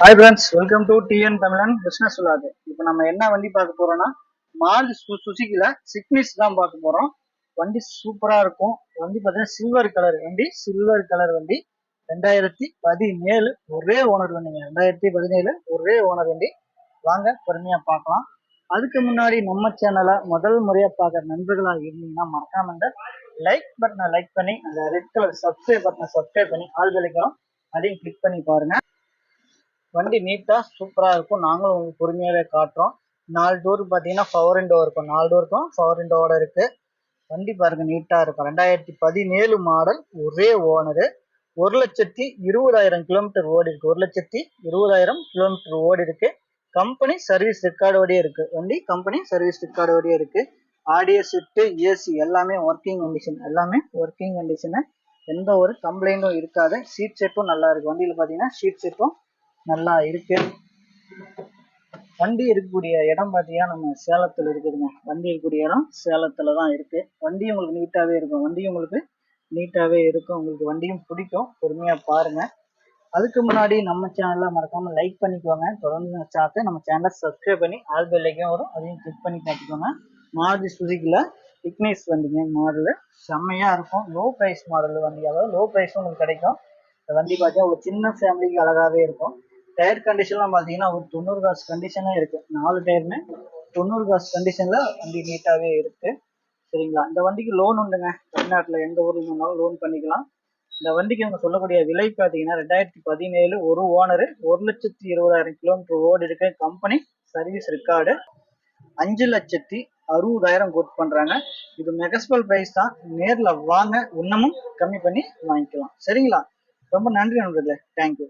Hi friends welcome to T N Tamizhan business விழாது இப்போ நம்ம என்ன வண்டி பார்க்க போறோம்னா மால் சு சுசுக்கில சிக்னிஸ் தான் பார்க்க போறோம். வண்டி சூப்பராக இருக்கும். வண்டி பார்த்தீங்கன்னா சில்வர் கலர் வண்டி சில்வர் கலர் வண்டி. ரெண்டாயிரத்தி பதினேழு ஒரே ஓனர் வண்டிங்க. ரெண்டாயிரத்தி பதினேழு ஒரே ஓனர் வண்டி. வாங்க பொறுமையாக பார்க்கலாம். அதுக்கு முன்னாடி நம்ம சேனலை முதல் முறையாக பார்க்குற நண்பர்களாக இருந்தீங்கன்னா மறக்காம இந்த லைக் பட்டனை லைக் பண்ணி அந்த ரெட் கலர் சப்ஸ்கிரைப் பட்டனை சப்ஸ்கிரைப் பண்ணி ஆள் விளைக்கிறோம் அதையும் கிளிக் பண்ணி பாருங்கள் வண்டி நீட்டாக சூப்பராக இருக்கும். நாங்களும் உங்களுக்கு பொறுமையாகவே காட்டுறோம். நாலு டோர் பார்த்தீங்கன்னா பவர் விண்டோ இருக்கும். நாலு டோருக்கும் பவர் விண்டோவோட இருக்குது வண்டி பாருங்கள் நீட்டாக இருக்கும். ரெண்டாயிரத்தி பதினேழு மாடல் ஒரே ஓனரு ஒரு லட்சத்தி இருபதாயிரம் கிலோமீட்டர் ஓடி இருக்கு. ஒரு லட்சத்தி இருபதாயிரம் கிலோமீட்டர் ஓடி இருக்கு. கம்பெனி சர்வீஸ் ரெக்கார்டோடய இருக்கு. வண்டி கம்பெனி சர்வீஸ் ரெக்கார்டோடய இருக்கு. ஆடியோ செட்டு ஏசி எல்லாமே ஒர்க்கிங் கண்டிஷன் எல்லாமே ஒர்க்கிங் கண்டிஷனு எந்த ஒரு கம்ப்ளைண்ட்டும் இருக்காது. சீட் செட்டும் நல்லா இருக்கு. வண்டியில் பார்த்தீங்கன்னா ஷீட் செட்டும் நல்லா இருக்கு. வண்டி இருக்கக்கூடிய இடம் பார்த்தீங்கன்னா நம்ம சேலத்தில் இருக்குதுங்க. வண்டி இருக்கக்கூடிய இடம் சேலத்தில் தான் இருக்குது வண்டி உங்களுக்கு நீட்டாகவே இருக்கும். வண்டி உங்களுக்கு நீட்டாகவே இருக்கும். உங்களுக்கு வண்டியும் பிடிக்கும். பொறுமையாக பாருங்கள் அதுக்கு முன்னாடி நம்ம சேனலில் மறக்காமல் லைக் பண்ணிக்கோங்க. தொடர்ந்து சாத்து நம்ம சேனலை சப்ஸ்கிரைப் பண்ணி ஆல் பெல்லைக்கும் வரும். அதையும் கிளிக் பண்ணி பார்த்துக்கோங்க மாருதி சுசுக்கியில் இக்னிஸ் வண்டிங்க. மாடலு செம்மையாக இருக்கும். லோ ப்ரைஸ் மாடல் வண்டி. அதாவது லோ ப்ரைஸும் உங்களுக்கு கிடைக்கும். இந்த வண்டி பார்த்தீங்கன்னா ஒரு சின்ன ஃபேமிலிக்கு அழகாகவே இருக்கும். டயர் கண்டிஷன்லாம் பார்த்தீங்கன்னா ஒரு தொண்ணூறு காசு கண்டிஷனே இருக்குது நாலு டயருமே தொண்ணூறு காசு கண்டிஷனில் வண்டி நீட்டாகவே இருக்குது சரிங்களா? இந்த வண்டிக்கு லோன் உண்டுங்க. தமிழ்நாட்டில் எந்த ஊர்ல இருந்தாலும் லோன் பண்ணிக்கலாம். இந்த வண்டிக்கு அவங்க சொல்லக்கூடிய விலை பார்த்தீங்கன்னா ரெண்டாயிரத்தி பதினேழு ஒரு ஓனரு ஒரு லட்சத்தி இருபதாயிரம் கிலோமீட்டர் ஓடி இருக்க கம்பெனி சர்வீஸ் ரெக்கார்டு அஞ்சு லட்சத்தி அறுபதாயிரம் கோட் பண்றாங்க. இது மெகஸ்பல் பிரைஸ் தான். நேரில் வாங்க இன்னமும் கம்மி பண்ணி வாங்கிக்கலாம். சரிங்களா? ரொம்ப நன்றி நண்பர்களே. தேங்க்யூ